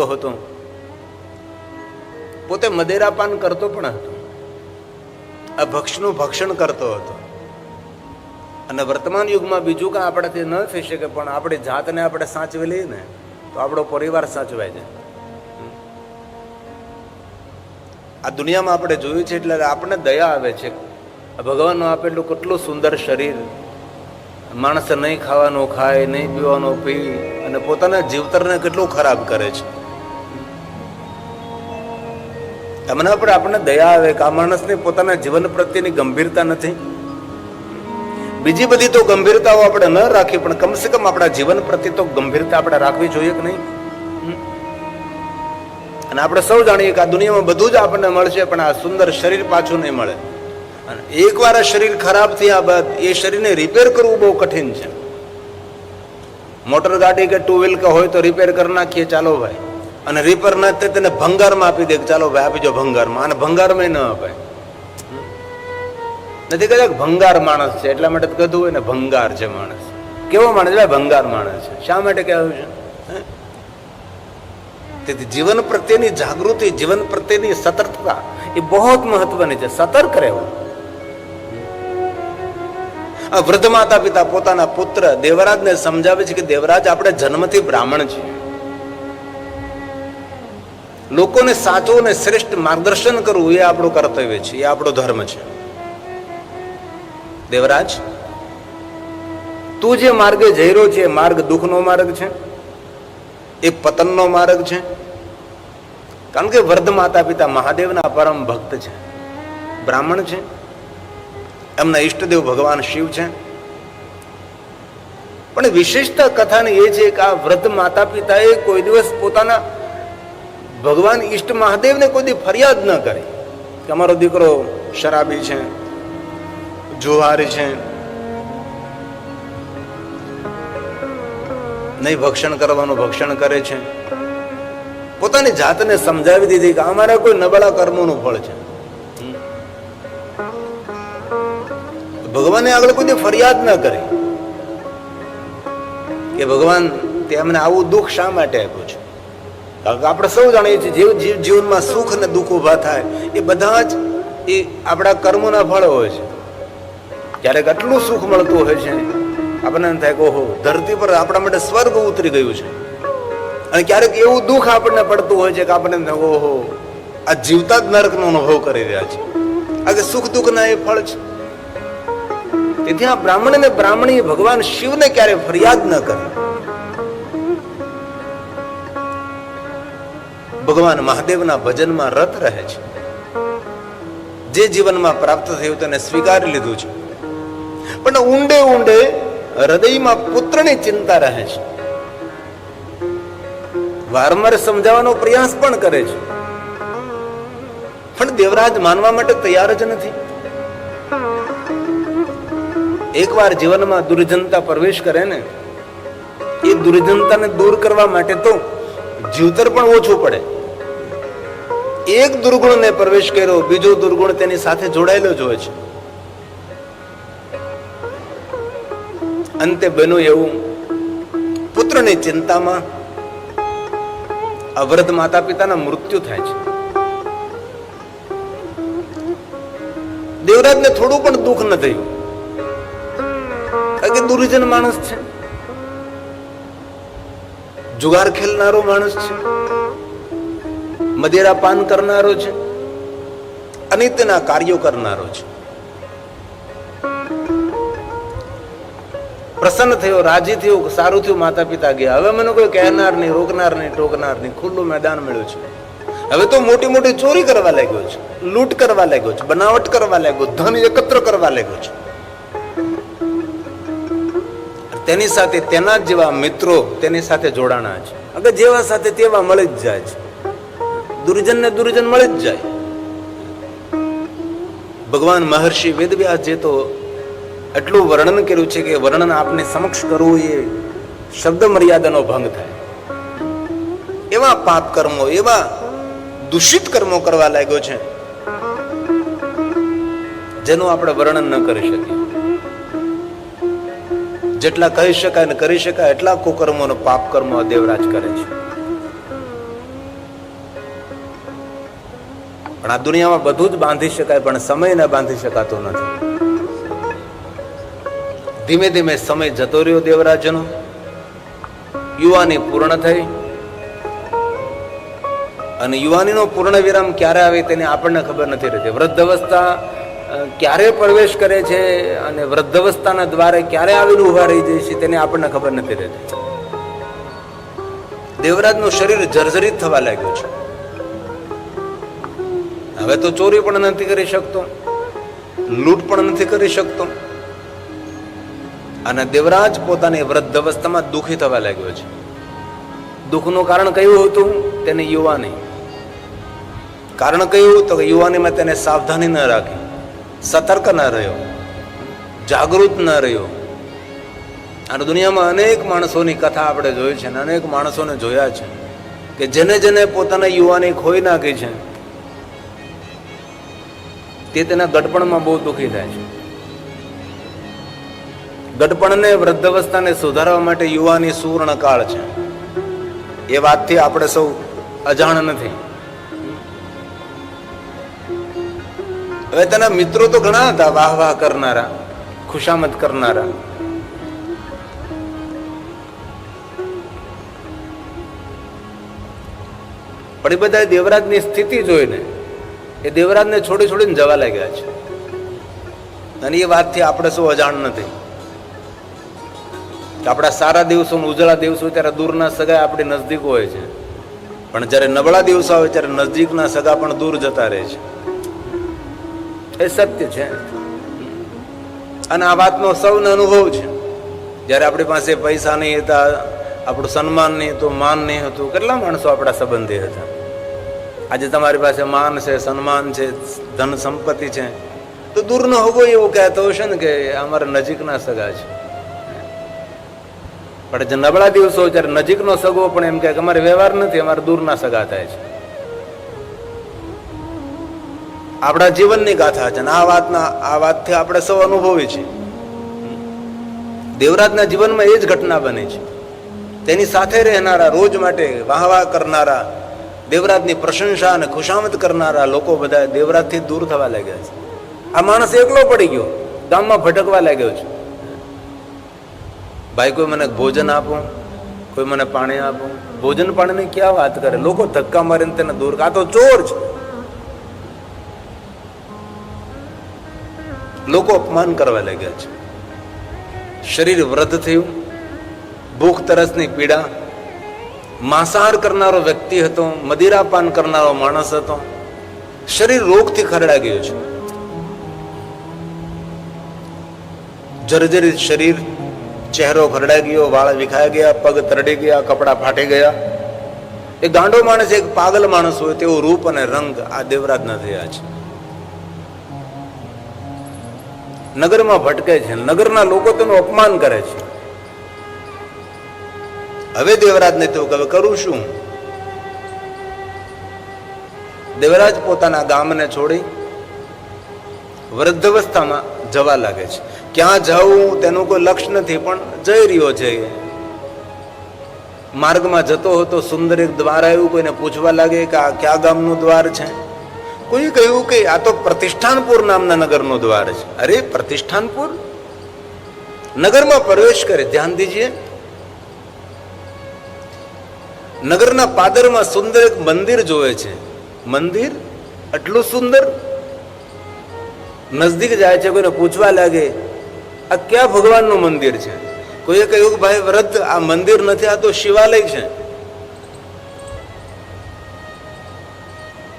પીતો હતો. પોતે મદેરાપાન કરતો પણ હતો. આ ભક્ષનું ભક્ષણ કરતો હતો. અને વર્તમાન યુગમાં બીજું કાંઈ આપણાથી ન થઈ શકે, પણ આપણી જાતને આપણે સાચવી લઈએ ને તો આપણો પરિવાર સાચવાય છે. આ દુનિયામાં આપણે જોયું છે એટલે આપણને દયા આવે છે. ભગવાનનું આપેલું કેટલું સુંદર શરીર. માણસ નહીં ખાવાનું ખાય, નહીં પીવાનું પી, અને પોતાના જીવતરને કેટલું ખરાબ કરે છે. એમના પર આપણને દયા આવે કે આ માણસને પોતાના જીવન પ્રત્યેની ગંભીરતા નથી. બીજી બધી તો ગંભીરતાઓ આપણે ન રાખી, પણ કમસે કમ આપણા જીવન પ્રત્યે તો ગંભીરતા આપણે રાખવી જોઈએ કે નહીં? અને આપણે સૌ જાણીએ કે આ દુનિયામાં બધું જ આપણને મળશે, પણ આ સુંદર શરીર પાછું નહીં મળે. અને એકવાર આ શરીર ખરાબ થયા બાદ એ શરીરને રિપેર કરવું બહુ કઠિન છે. મોટર ગાડી કે ટુ વ્હીલ કે હોય તો રિપેર કરી નાખીએ, ચાલો ભાઈ. અને રીપર ના તે તેને ભંગારમાં આપી દે ચાલો ભાઈ આપી જો ભંગારમાં. અને ભંગારમાં ન અપાય. નથી કહેતા ભંગાર માણસ છે, એટલા માટે તો કીધું હોય ને ભંગાર છે માણસ. કેવો માણસ છે? ભંગાર માણસ છે. શા માટે કહેવાયું છે? તેથી જીવન પ્રત્યેની જાગૃતિ, જીવન પ્રત્યેની સતર્કતા એ બહુ મહત્વની છે. સતર્ક રહેવું. આ વૃદ્ધ માતા પિતા પોતાના પુત્ર દેવરાજને સમજાવે છે કે દેવરાજ આપણે જન્મથી બ્રાહ્મણ છીએ. લોકોને સાચું અને શ્રેષ્ઠ માર્ગદર્શન કરવું એ આપણું કર્તવ્ય છે, એ આપણો ધર્મ છે. દેવરાજ, તું જે માર્ગે જઈ રહ્યો છે એ માર્ગ દુઃખનો માર્ગ છે? એ પતનનો માર્ગ છે? કારણ કે વૃદ્ધ માતા પિતા મહાદેવના પરમ ભક્ત છે. બ્રાહ્મણ છે? એમના ઈષ્ટદેવ ભગવાન શિવ છે? પણ વિશેષતા કથાની એ છે કે આ વૃદ્ધ માતા પિતાએ કોઈ દિવસ પોતાના ભગવાન ઈષ્ટ મહાદેવને કોઈ ફરિયાદ ન કરી. કે અમારો દીકરો શરાબી છે જુવારી છે. નહીં ભક્ષણ કરવાનું ભક્ષણ કરે છે. પોતાની જાતને સમજાવી દીધી કે અમારા કોઈ નબળા કર્મોનું ફળ છે. ભગવાને આગળ કોઈ ફરિયાદ ન કરી. કે ભગવાન તે અમને આવું દુઃખ શા માટે આપ્યું છે? આપણે સૌ જાણીએ છીએ જીવ જીવ જીવનમાં સુખ અને દુઃખ ઊભા થાય. એ બધા જ એ આપણા કર્મોના ફળ હોય છે. ક્યારેક આટલું સુખ મળતું હોય છે. આપણને એમ થાય કે ઓહો, ધરતી પર આપણા માટે સ્વર્ગ ઉતરી ગયું છે. અને ક્યારેક એવું દુઃખ આપણને પડતું હોય છે કે આપણને એમ થાય, ઓહો, આ જીવતા જ નરકનો અનુભવ કરી રહ્યા છે. આ કે સુખ દુઃખના એ ફળ છે. તેથી આ બ્રાહ્મણ અને બ્રાહ્મણી ભગવાન શિવને ક્યારે ફરિયાદ ન કરી. ભગવાન મહાદેવના ભજનમાં રત રહે છે. જે જીવનમાં પ્રાપ્ત થયું તેને સ્વીકારી લીધું છે. પણ ઊંડે ઊંડે હૃદયમાં પુત્રની ચિંતા રહે છે. વારંવાર સમજાવવાનો પ્રયાસ પણ કરે છે. પણ દેવરાજ માનવા માટે તૈયાર જ નથી. એકવાર જીવનમાં દુર્જનતા પ્રવેશ કરે ને, એ દુર્જનતાને દૂર કરવા માટે તો જીવતર પણ ઓછું પડે. એક દુર્ગુણને પ્રવેશ કર્યો, બીજો દુર્ગુણ તેની સાથે જોડાયેલો જ છે. અંતે બન્યું એવું, પુત્રની ચિંતામાં અવરધ માતા પિતાના મૃત્યુ થાય છે. દેવરાજને થોડું પણ દુઃખ ન થયું. કારણ કે દુર્જન માણસ છે. જુગાર ખેલનારો માણસ છે. મદેરા પાન કરનારો છે, અનિત્યના કાર્યો કરનારો છે. પ્રસન્ન થયો, રાજી થયો, સારું થયું માતા પિતા ગયા. હવે મને કોઈ કહેનાર નહીં, રોકનાર નહીં, ટોકનાર નહીં. ખુલ્લું મેદાન મળ્યું છે. હવે તો મોટી મોટી ચોરી કરવા લાગ્યો છે, લૂંટ કરવા લાગ્યો છે, બનાવટ કરવા લાગ્યો, ધન એકત્ર કરવા લાગ્યો છે. તેની સાથે તેના જેવા મિત્રો તેની સાથે જોડાણા છે. અગર જેવા સાથે તેવા મળી જ જાય છે. દુર્જન ને દુર્જન મળી જ જાય. ભગવાન મહર્ષિ વેદવ્યાસ જે તો એટલું વર્ણન કર્યું છે કે વર્ણન આપને સમક્ષ કરવું એ શબ્દ મર્યાદાનો ભંગ થાય. એવા પાપ કર્મો, એવા દૂષિત કર્મો કરવા લાગ્યો છે, જેનું આપણે વર્ણન ન કરી શકીએ. જેટલા કહી શકાય ને કરી શકાય, એટલા કુકર્મો પાપ કર્મો દેવરાજ કરે છે. પણ આ દુનિયામાં બધું જ બાંધી શકાય, પણ સમયને બાંધી શકાતો નથી. ધીમે ધીમે સમય જતો રહ્યો દેવરાજનો. યુવાની પૂર્ણ થઈ. અને યુવાનીનો પૂર્ણ વિરામ ક્યારે આવે તેની આપણને ખબર નથી રહેતી. વૃદ્ધ અવસ્થા ક્યારે પ્રવેશ કરે છે અને વૃદ્ધ અવસ્થાના દ્વારે ક્યારે આવીને ઊભા રહી જાય છે તેની આપણને ખબર નથી રહેતી. દેવરાજનું શરીર જર્જરિત થવા લાગ્યું છે. હવે તો ચોરી પણ નથી કરી શકતો, લૂંટ પણ નથી કરી શકતો. અને દેવરાજ પોતાની વૃદ્ધ અવસ્થામાં દુઃખી થવા લાગ્યો છે. દુઃખનું કારણ કયું હતું? તેની યુવાની. કારણ કયું? તો યુવાનીમાં તેને સાવધાની ન રાખી, સતર્ક ન રહ્યો, જાગૃત ન રહ્યો. અને દુનિયામાં અનેક માણસોની કથા આપણે જોઈ છે અને અનેક માણસોને જોયા છે કે જેને જેને પોતાના યુવાની ખોઈ નાખી છે તે તેના ગડપણમાં બહુ દુઃખી થાય છે. ગડપણને વૃદ્ધ અવસ્થાને સુધારવા માટે યુવાની સુવર્ણ કાળ છે. એ વાતથી આપણે સૌ અજાણ નથી. હવે તેના મિત્રો તો ઘણા હતા, વાહ વાહ કરનારા, ખુશામત કરનારા. પણ એ બધા દેવરાજની સ્થિતિ જોઈને એ દેવરાજને છોડી છોડીને જવા લાગ્યા છે. અને એ વાતથી આપણે શું અજાણ નથી. આપણા સારા દિવસો ઉજળા દિવસો ત્યારે દૂરના સગા આપણી નજદીક હોય છે. પણ જ્યારે નબળા દિવસો આવે ત્યારે નજદીકના સગા પણ દૂર જતા રહે છે. એ સત્ય છે. અને આ વાતનો સૌને અનુભવ છે. જ્યારે આપણી પાસે પૈસા નહીં હતા, આપણું સન્માન નહીં હતું, માન નહીં હતું, કેટલા માણસો આપણા સંબંધી હતા? આજે તમારી પાસે માન છે, સન્માન છે, ધન સંપત્તિ છે. તો દૂરનો હોગો એવું કહેતો હશે ને કે અમારા નજીકના સગા છે. પણ જે નબળા દિવસો જ્યારે નજીકનો સગો પણ એમ કહે કે અમારે વ્યવહાર નથી, અમારે દૂરના સગા થાય છે. આપણા જીવનની ગાથા છે આ વાતના, આ વાતથી આપણે સૌ અનુભવી છે દેવરાજના જીવનમાં એ જ ઘટના બની છે. તેની સાથે રહેનારા, રોજ માટે વાહવા કરનારા દેવરાજની પ્રશંસા અને ખુશામત કરનારા લોકો બધા દેવરાજથી દૂર થવા લાગ્યા છે. આ માણસ એકલો પડી ગયો. ગામમાં ભટકવા લાગ્યો છે. ભાઈ, કોઈ મને ભોજન આપો? કોઈ મને પાણી આપો? ભોજન પાણીની ક્યાં વાત કરે? લોકો ધક્કા મારીને તેને દૂર આ તો ચોર છે. લોકો અપમાન કરવા લાગ્યા છે. શરીર વૃદ્ધ થયું. ભૂખ તરસની પીડા માંસાહાર કરનારો વ્યક્તિ હતો, મદિરાપાન કરનારો માણસ હતો. શરીર રોગથી ખરડા ગયું છે. જર્જરિત શરીર, ચહેરો ખરડાઈ ગયો, વાળ વિખાઈ ગયા, પગ તરડી ગયા, કપડા ફાટી ગયા. એ ગાંડો માણસ એક પાગલ માણસ હોય તેવો રૂપ અને રંગ આ દેવરાજના થયા છે. નગરમાં ભટકે છે, નગરના લોકો તેનું અપમાન કરે છે. હવે દેવરાજને તો હવે કરું શું? દેવરાજ પોતાના ગામને છોડી વૃદ્ધાવસ્થામાં જવા લાગે છે. ક્યાં જવું તેનું કોઈ લક્ષ્ય નથી, પણ જઈ રહ્યો છે. માર્ગમાં જતો હતો, સુંદર એક દ્વાર આવ્યું, કોઈને પૂછવા લાગે કે આ કયા ગામનું દ્વાર છે? કોઈ કહ્યું કે આ તો પ્રતિષ્ઠાનપુર નામના નગરનું દ્વાર છે. અરે, પ્રતિષ્ઠાનપુર? નગરમાં પ્રવેશ કરે, ધ્યાન દીજીએ. નગરના પાદરમાં સુંદર એક મંદિર જોવે છે. મંદિર? આટલું સુંદર? નજદીક જાય છે, કોઈને પૂછવા લાગે, આ ક્યાં ભગવાનનું મંદિર છે? કોઈએ કહ્યું ભાઈ, વ્રત આ મંદિર નથી, આ તો શિવાલય છે.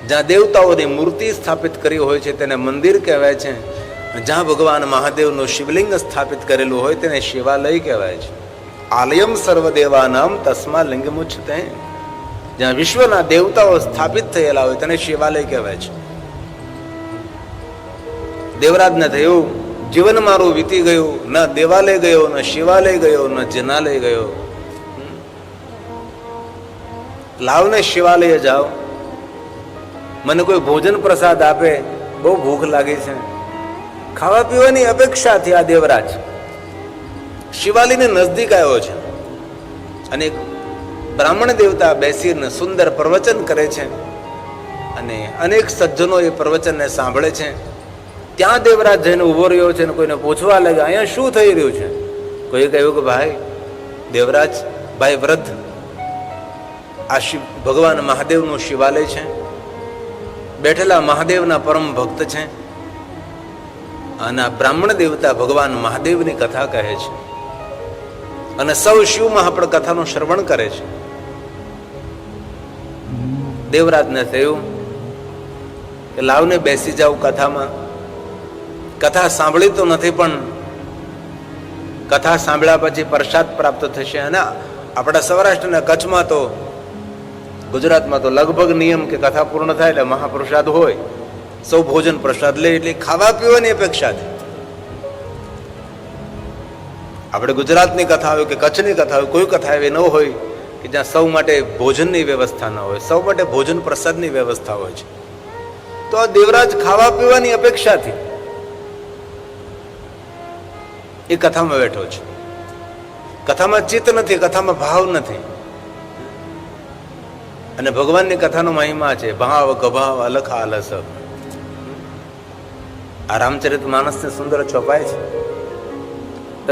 જ્યાં દેવતાઓની મૂર્તિ સ્થાપિત કરી હોય છે, તેને મંદિર કહેવાય છે. જ્યાં ભગવાન મહાદેવનું શિવલિંગ સ્થાપિત કરેલું હોય, તેને શિવાલય કહેવાય છે. આલયમ સર્વદેવાનામ તસ્મા લિંગમુચ્છતે જ્યાં વિશ્વના દેવતાઓ સ્થાપિત થયેલા હોય તેને શિવાલય કહેવાય છે. દેવરાજને થયું, જીવન મારું વીતી ગયું, ન દેવાલય ગયો, ન શિવાલય ગયો, ન જનાલય ગયો. લાવને શિવાલય જાઓ. મને કોઈ ભોજન પ્રસાદ આપે, બહુ ભૂખ લાગી છે. ખાવા પીવાની અપેક્ષાથી આ દેવરાજ શિવાલયની નજદીક આવ્યો છે. અને બ્રાહ્મણ દેવતા બેસીને સુંદર પ્રવચન કરે છે. અને અનેક સજ્જનો એ પ્રવચનને સાંભળે છે. ત્યાં દેવરાજ જઈને ઊભો રહ્યો છે અને કોઈને પૂછવા લાગે અહીંયા શું થઈ રહ્યું છે? કોઈએ કહ્યું કે, ભાઈ, દેવરાજ ભાઈ વ્રત આ શિવ, ભગવાન મહાદેવનું શિવાલય છે. બેઠેલા મહાદેવના પરમ ભક્ત છે. અને બ્રાહ્મણ દેવતા ભગવાન મહાદેવની કથા કહે છે. અને સૌ શિવ મહાપ્રદ કથાનું શ્રવણ કરે છે. દેવરાજને થયું કે લાવને બેસી જાવ કથામાં. કથા સાંભળી તો નથી પણ કથા સાંભળ્યા પછી પ્રસાદ પ્રાપ્ત થશે અને આપણા સૌરાષ્ટ્ર કચ્છમાં તો ગુજરાતમાં તો લગભગ નિયમ કે કથા પૂર્ણ થાય એટલે મહાપ્રસાદ હોય. સૌ ભોજન પ્રસાદ લે એટલે ખાવા પીવાની અપેક્ષાથી આપણે ગુજરાતની કથા હોય કે કચ્છની કથા હોય, કોઈ કથા એવી ન હોય કે જ્યાં સૌ માટે ભોજનની વ્યવસ્થા ન હોય, સૌ માટે ભોજન પ્રસાદની વ્યવસ્થા હોય છે. તો આ દેવરાજ ખાવા પીવાની અપેક્ષાથી એ કથામાં બેઠો છે. કથામાં ચિત્ત નથી, કથામાં ભાવ નથી. અને ભગવાનની કથાનો મહિમા છે, ભાવ, ગભાવ, અલખા અલસ આ રામચરિત માનસને સુંદર છોપાય છે.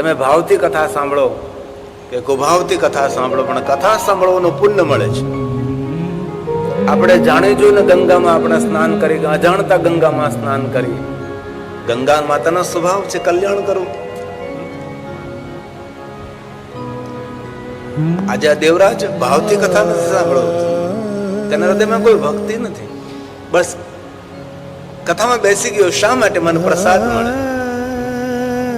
તમે ભાવથી કથા સાંભળો કે કુભાવથી કથા સાંભળો, પણ કથા સાંભળવાનું પુણ્ય મળે છે. આપણે જાણી જોઈને ગંગામાં આપણે સ્નાન કરી, અજાણતા ગંગામાં સ્નાન કરી. ગંગા માતાનો સ્વભાવ છે કલ્યાણ કરવું. આજે આ દેવરાજ ભાવથી કથા નથી સાંભળો તેના હૃદયમાં કોઈ ભક્તિ નથી. બસ કથામાં બેસી ગયો, શા માટે મને પ્રસાદ મળે?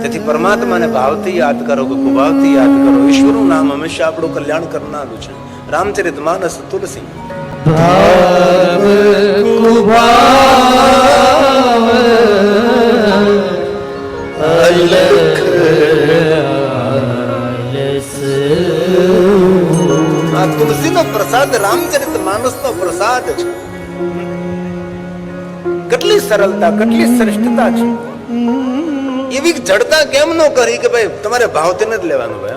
તેથી પરમાત્માને ભાવથી યાદ કરો કે કુભાવથી યાદ કરો. ઈશ્વરનું નામ હંમેશા આપણું કલ્યાણ કરનારું છે. રામચરિત માનસ તુલસી. ભાવ કુભાવ અલખ આ તુલસીનો પ્રસાદ રામચરિત માનસનો પ્રસાદ છે. કેટલી સરળતા કેટલી શ્રેષ્ઠતા છે. એવી જડતા કેમ ન કરી કે ભાઈ તમારે ભાવથી જ લેવાનું ભાઈ?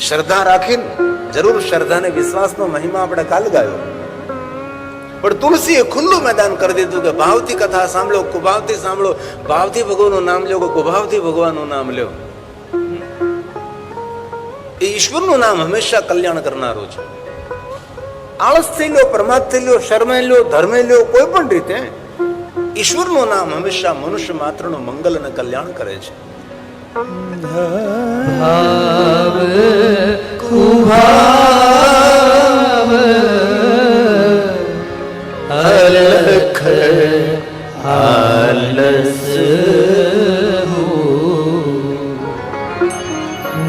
શ્રદ્ધા રાખીને, જરૂર શ્રદ્ધા ને વિશ્વાસનો મહિમા આપણે કાલ ગાયો પણ તુલસીએ ખુલ્લું મેદાન કરી દીધું કે ભાવથી કથા સાંભળો, કુભાવથી સાંભળો. ભાવથી ભગવાનનું નામ લ્યો કે કુભાવથી ભગવાનનું નામ લ્યો. એ ઈશ્વરનું નામ હંમેશા કલ્યાણ કરનારું છે. આળસ થઈ લો પ્રમાદ થઈ લ્યો, શરમાઈ લ્યો ધર્મે લ્યો, કોઈ પણ રીતે ઈશ્વરનું નામ હંમેશા મનુષ્ય માત્રનું મંગલ અને કલ્યાણ કરે છે.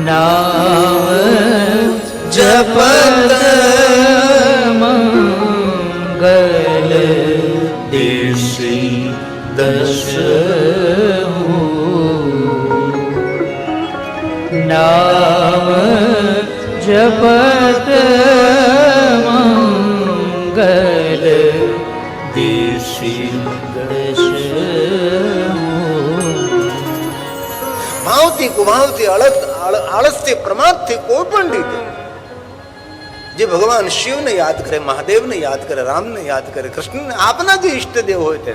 નામ જપત જપત મંગલ દેશી ભાવથી કુભાવથી આળસથી પ્રમાદથી કોઈ પણ રીતે જે ભગવાન શિવને યાદ કરે, મહાદેવને યાદ કરે, રામને યાદ કરે, કૃષ્ણને, આપના જે ઈષ્ટદેવ હોય તે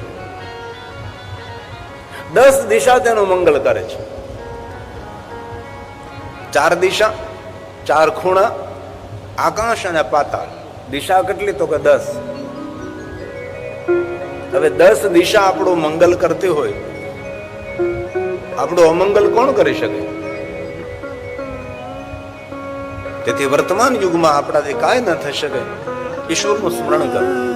દસ દિશા તેનું મંગલ કરે છે. ચાર દિશા ચાર ખૂણા, આકાશ અને પાતાળ. દિશા કેટલી? તો કે દસ. હવે દસ દિશા આપણું મંગલ કરતી હોય. આપણું અમંગલ કોણ કરી શકે? તેથી વર્તમાન યુગમાં આપણાથી કાંઈ ન થઈ શકે. ઈશ્વરનું સ્મરણ કરવું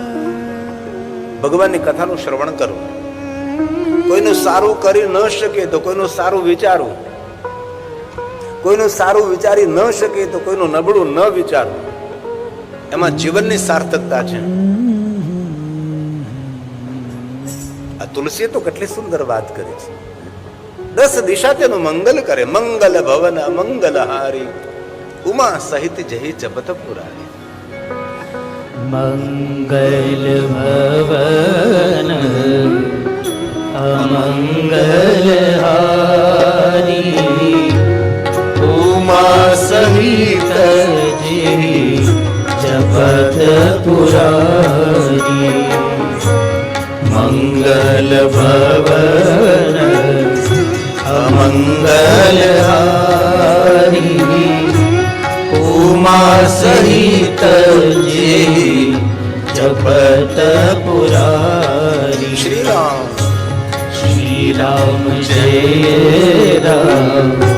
ભગવાનની કથાનું શ્રવણ કરવું કોઈનું સારું કરી ન શકે તો કોઈનું સારું વિચારવું કોઈનું સારું વિચારી ન શકે તો કોઈનું નબળું ન વિચારવું એમાં જીવનની સાર્થકતા છે. આ તુલસીએ તો કેટલી સુંદર વાત કરી છે. દસ દિશા તેનું મંગલ કરે. મંગલ ભવન, મંગલ હારી. ઉમા સહિત જહી જપત પુરારી. મંગલ ભવન, અમંગલ હારી. ઉમા સહિત જી જપત પુરારી મંગલ ભવન અમંગલ હારી ઉમા સહિત જે જપત પુરારી શ્રી રામ શ્રી રામ જય રામ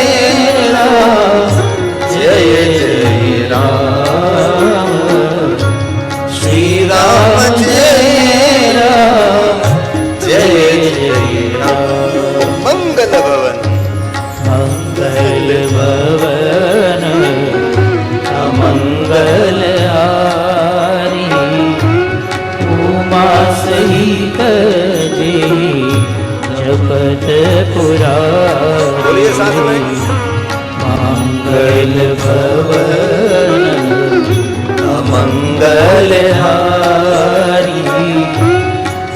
મંગલ ભવન અમંગલ હારી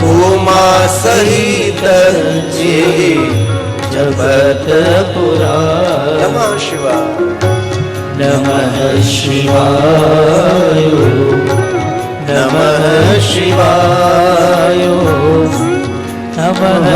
ઉમા સહિત જે જપત પુરા નમઃ શિવાય નમઃ શિવાય નમઃ શિવાય નમઃ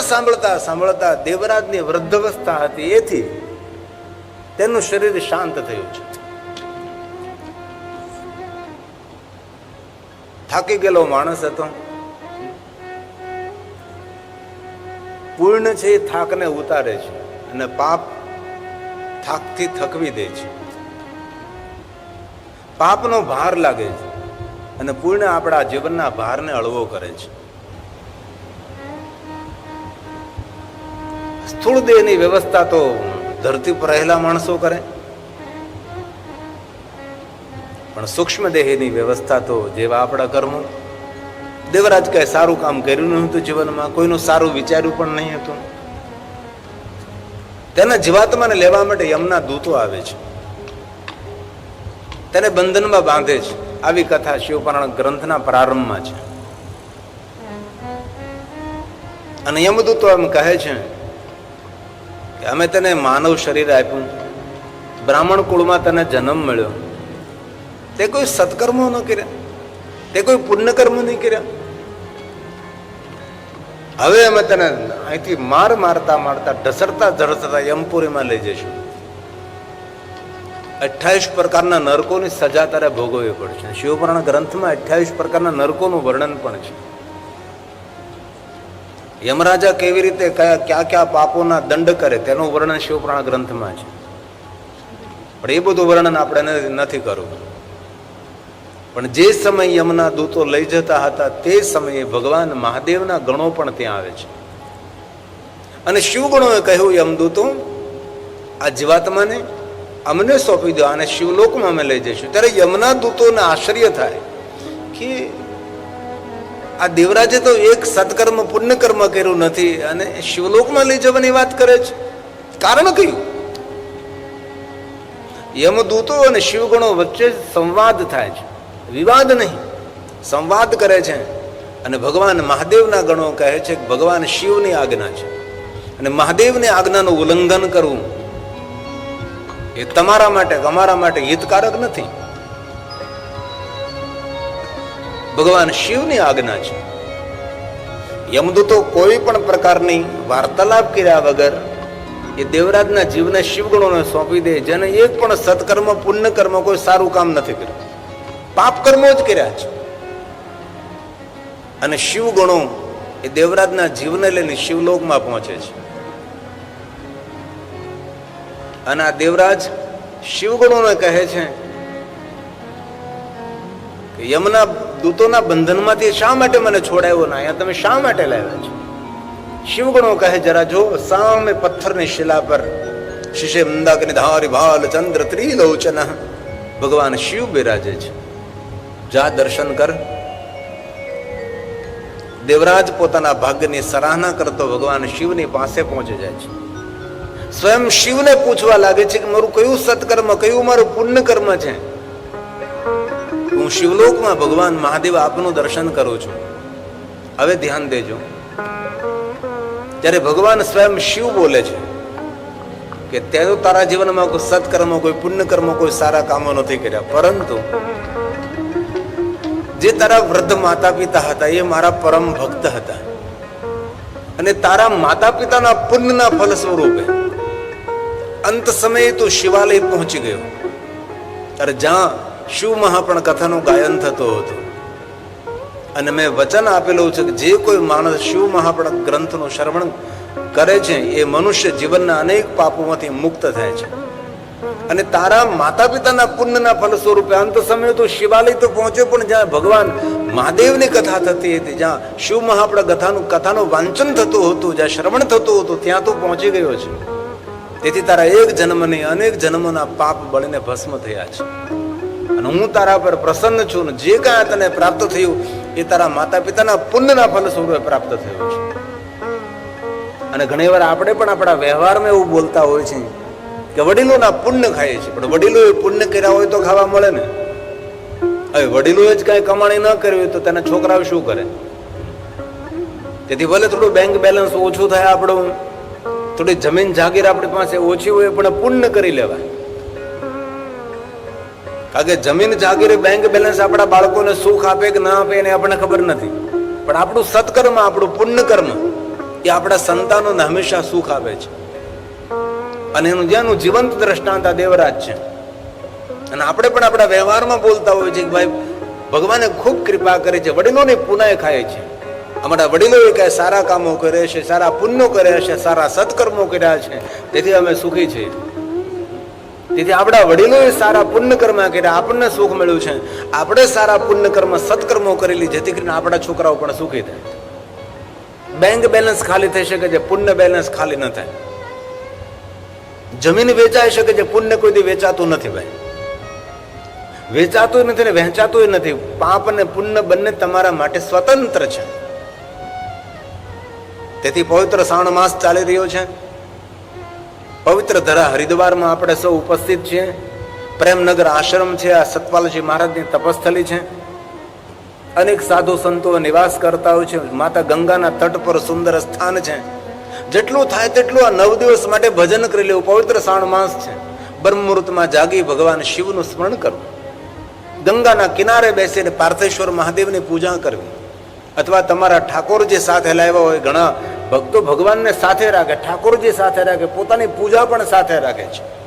સાંભળતા સાંભળતા દેવરાજની વૃદ્ધવસ્થા હતી. એથી તેનું શરીર શાંત થયું છે. થાકી ગયેલો માણસ હતો. પૂર્ણ છે એ થાકને ઉતારે છે અને પાપ થાકથી થકવી દે છે. પાપનો ભાર લાગે છે અને પૂર્ણ આપણા જીવનના ભારને હળવો કરે છે. સ્થૂળ દેહની વ્યવસ્થા તો ધરતી પર રહેલા માણસો કરે. પણ સૂક્ષ્મ દેહની વ્યવસ્થા તો જેવા આપણા કર્મો. દેવરાજ કઈ સારું કામ કર્યું નહોતું જીવનમાં, કોઈનું સારું વિચાર્યું પણ નહીં હતું. તેના જીવાત્માને લેવા માટે યમના દૂતો આવે છે. તેને બંધનમાં બાંધે છે. આવી કથા શિવપુરાણ ગ્રંથના પ્રારંભમાં છે. અને યમદૂતો એમ કહે છે અમે તને માનવ શરીર આપ્યું. બ્રાહ્મણ કુળમાં તને જન્મ મળ્યો. તે કોઈ સત્કર્મો ન કર્યા. તે કોઈ પુણ્યકર્મ નહીં કર્યા. હવે અમે તને અહીંથી માર મારતા મારતા ઢસરતા ઢસરતા યમપુરીમાં લઈ જઈશું. અઠ્યાવીસ પ્રકારના નરકોની સજા તારે ભોગવવી પડશે. શિવપુરાણ ગ્રંથમાં અઠ્યાવીસ પ્રકારના નરકોનું વર્ણન પણ છે. યમરાજા કેવી રીતે કયા કયા કયા પાપોના દંડ કરે, તેનું વર્ણન શિવપુરાણ ગ્રંથમાં છે. પણ એ બધું વર્ણન આપણે નથી કરવું. પણ જે સમય યમના દૂતો લઈ જતા હતા, તે સમયે ભગવાન મહાદેવના ગણો પણ ત્યાં આવે છે. અને શિવગણોએ કહ્યું યમદૂતો આ જીવાત્માને અમને સોંપી દો અને શિવલોકમાં અમે લઈ જઈશું. ત્યારે યમના દૂતોને આશ્ચર્ય થાય કે આ દેવરાજે તો એક સત્કર્મ, પુણ્યકર્મ કર્યું નથી અને શિવલોકમાં લઈ જવાની વાત કરે છે. કારણ કયું? યમદૂતો અને શિવગણો વચ્ચે સંવાદ થાય છે. વિવાદ નહીં. સંવાદ કરે છે. અને ભગવાન મહાદેવના ગણો કહે છે કે ભગવાન શિવની આજ્ઞા છે. અને મહાદેવની આજ્ઞાનું ઉલ્લંઘન કરવું એ તમારા માટે, અમારા માટે હિતકારક નથી. ભગવાન શિવની આજ્ઞા છે. યમદૂતો કોઈ પણ પ્રકારની વાર્તાલાપ કર્યા વગર એ દેવરાજના જીવને શિવગુણોને સોંપી દે, જેને એક પણ સત્કર્મ પુણ્ય કર્મ કોઈ સારું કામ નથી કર્યું. પાપ કર્મો જ કર્યા છે. અને શિવગુણો એ દેવરાજના જીવને લઈને શિવલોકમાં પહોંચે છે. અને આ દેવરાજ શિવગુણોને કહે છે કે યમના દૂતોના બંધનમાંથી શા માટે મને છોડાયો ના? અહીંયા તમે શા માટે લાવ્યા છો? શિવગણો કહે, જરા જો સામે પથ્થરની શિલા પર શિશે મંદાકની ધારી ભાલ ચંદ્ર ત્રિલોચન. ભગવાન શિવ બિરાજે છે. જા દર્શન કર. દેવરાજ પોતાના ભાગ્યની સરાહના કરતો ભગવાન શિવની પાસે પહોંચી જાય છે. સ્વયં શિવને પૂછવા લાગે છે કે, મારું કયું સત્કર્મ, કયું મારું પુણ્ય કર્મ છે? હું શિવલોકમાં ભગવાન મહાદેવ આપનું દર્શન કરું છું. હવે ધ્યાન દેજો. ત્યારે ભગવાન સ્વયં શિવ બોલે છે કે તે તારા જીવનમાં કોઈ સત્કર્મ, કોઈ પુણ્યકર્મ, કોઈ સારા કામો નથી કર્યા. પરંતુ જે તારા વૃદ્ધ માતા પિતા હતા, એ મારા પરમ ભક્ત હતા. અને તારા માતા પિતાના પુણ્યના ફલ સ્વરૂપે અંત સમયે તું શિવાલય પહોંચી ગયો. ત્યારે જ્યાં શિવ મહાપણ કથાનું ગાયન થતું હતું. અને મેં વચન આપેલું છે કે જે કોઈ માણસ શિવ મહાપણ ગ્રંથનું શ્રવણ કરે છે, એ મનુષ્ય જીવનના અનેક પાપોમાંથી મુક્ત થાય છે. અને તારા માતા પિતાના પુણ્યના ફળ સ્વરૂપે અંત સમયે તો શિવાલય તો પહોંચ્યો, પણ જ્યાં ભગવાન મહાદેવની કથા થતી હતી, જ્યાં શિવ મહાપણ કથાનું કથાનું વાંચન થતું હતું, જ્યાં શ્રવણ થતું હતું, ત્યાં તો પહોંચી ગયો છે. તેથી તારા એક જન્મની અનેક જન્મના પાપ બળીને ભસ્મ થયા છે. અને હું તારા પર પ્રસન્ન છું ને જે કાંઈ તને પ્રાપ્ત થયું, એ તારા માતા પિતાના પુણ્યના ફલ સ્વરૂપે પ્રાપ્ત થયું છે. અને ઘણીવાર આપણે પણ આપણા વ્યવહારમાં એવું બોલતા હોય છે કે વડીલોના પુણ્ય ખાઈએ છીએ, પણ વડીલોએ પુણ્ય કર્યા હોય તો ખાવા મળે ને? હવે વડીલોએ જ કાંઈ કમાણી ન કરવી હોય તો તેના છોકરાઓ શું કરે? તેથી ભલે થોડું બેંક બેલેન્સ ઓછું થાય આપણું, થોડી જમીન જાગીર આપણી પાસે ઓછી હોય પણ પુણ્ય કરી લેવાય. કારણ કે જમીન જાગીર બેંક બેલેન્સ આપણા બાળકોને સુખ આપે કે ના આપે એને આપણને ખબર નથી. પણ આપણું સત્કર્મ, આપણું પુણ્ય કર્મ એ આપણા સંતાનોને હંમેશા સુખ આપે છે. અને એનું જેનું જીવંત દ્રષ્ટાંત આ દેવરાજ છે. અને આપણે પણ આપણા વ્યવહારમાં બોલતા હોઈએ છીએ કે ભાઈ, ભગવાને ખૂબ કૃપા કરે છે. વડીલોની પુનાય ખાય છે. અમારા વડીલોએ કાંઈ સારા કામો કરે છે, સારા પુણ્યો કર્યા છે, સારા સત્કર્મો કર્યા છે. તેથી અમે સુખી છીએ. તેથી આપણા વડીલોએ સારા પુણ્ય કર્મ કર્યા, આપણને સુખ મળ્યું છે. આપણે સારા પુણ્ય કર્મ સત્કર્મો કરેલી, જેથી કરીને આપણા છોકરાઓ પણ સુખી થાય. બેંક બેલેન્સ ખાલી થઈ શકે છે, પુણ્ય બેલેન્સ ખાલી ન થાય. જમીન વેચાઈ શકે છે, પુણ્ય કોઈ દી વેચાતું નથી ભાઈ. વેચાતું નથી ને વહેંચાતું નથી. પાપ અને પુણ્ય બંને તમારા માટે સ્વતંત્ર છે. તેથી પવિત્ર શ્રાવણ માસ ચાલી રહ્યો છે. પવિત્ર ધરા હરિદ્વારમાં આપણે સૌ ઉપસ્થિત છીએ. પ્રેમનગર આશ્રમ છે, આ સતપાલજી મહારાજની તપસ્થલી છે. અનેક સાધુ સંતો નિવાસ કરતા હોય છે, માતા ગંગાના તટ પર સુંદર સ્થાન છે. જેટલું થાય તેટલું આ નવ દિવસ માટે ભજન કરી લેવું. પવિત્ર શ્રાવણ માસ છે. બ્રહ્મૃતમાં જાગી ભગવાન શિવનું સ્મરણ કરવું. ગંગાના કિનારે બેસીને પાર્થેશ્વર મહાદેવની પૂજા કરવી. અથવા તમારા ઠાકોરજી સાથે લાવ્યા હોય ઘણા ભક્તો ભગવાનને સાથે રાખે, ઠાકોરજી સાથે રાખે, પોતાની પૂજા પણ સાથે રાખે છે.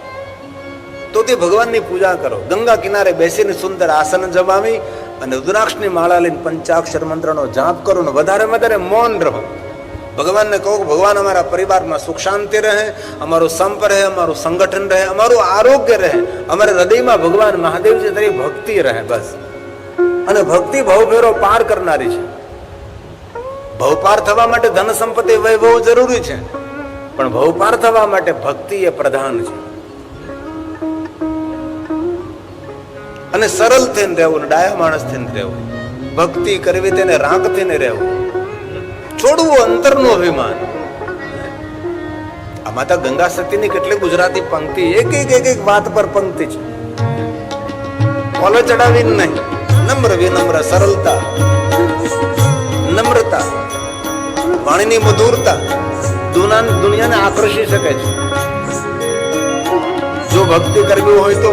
તો તે ભગવાનની પૂજા કરો. ગંગા કિનારે બેસીને સુંદર આસન જમાવી અને રુદ્રાક્ષની માળા લઈને પંચાક્ષર મંત્રનો જાપ કરો ને વધારે વધારે મૌન રહો. ભગવાનને કહો કે, ભગવાન, અમારા પરિવારમાં સુખ શાંતિ રહે, અમારું સંપ રહે, અમારું સંગઠન રહે, અમારું આરોગ્ય રહે, અમારા હૃદયમાં ભગવાન મહાદેવજી તરીકે ભક્તિ રહે બસ. અને ભક્તિ ભવભેરો પાર કરનારી છે. ભવ પાર થવા માટે ધન સંપત્તિ વૈભવ જરૂરી છે. પણ ભવપાર થવા માટે ભક્તિ એ પ્રધાન છે. અને સરળ થઈને રહેવું, ડાયા માણસ થઈને રહેવું. ભક્તિ કરવી તેને રાંક થઈને રહેવું. છોડવું અંતરનું અભિમાન. આ માતા ગંગા સતીની કેટલી ગુજરાતી પંક્તિ, એક એક એક એક વાત પર પંક્તિ છે. કોલો ચડાવી નહીં. નમ્ર વિનમ્ર સરળતા. નમ્રતા. વાણીની મધુરતા દુનિયા દુનિયાને આકર્ષી શકે છે. જો ભક્તિ કરવી હોય તો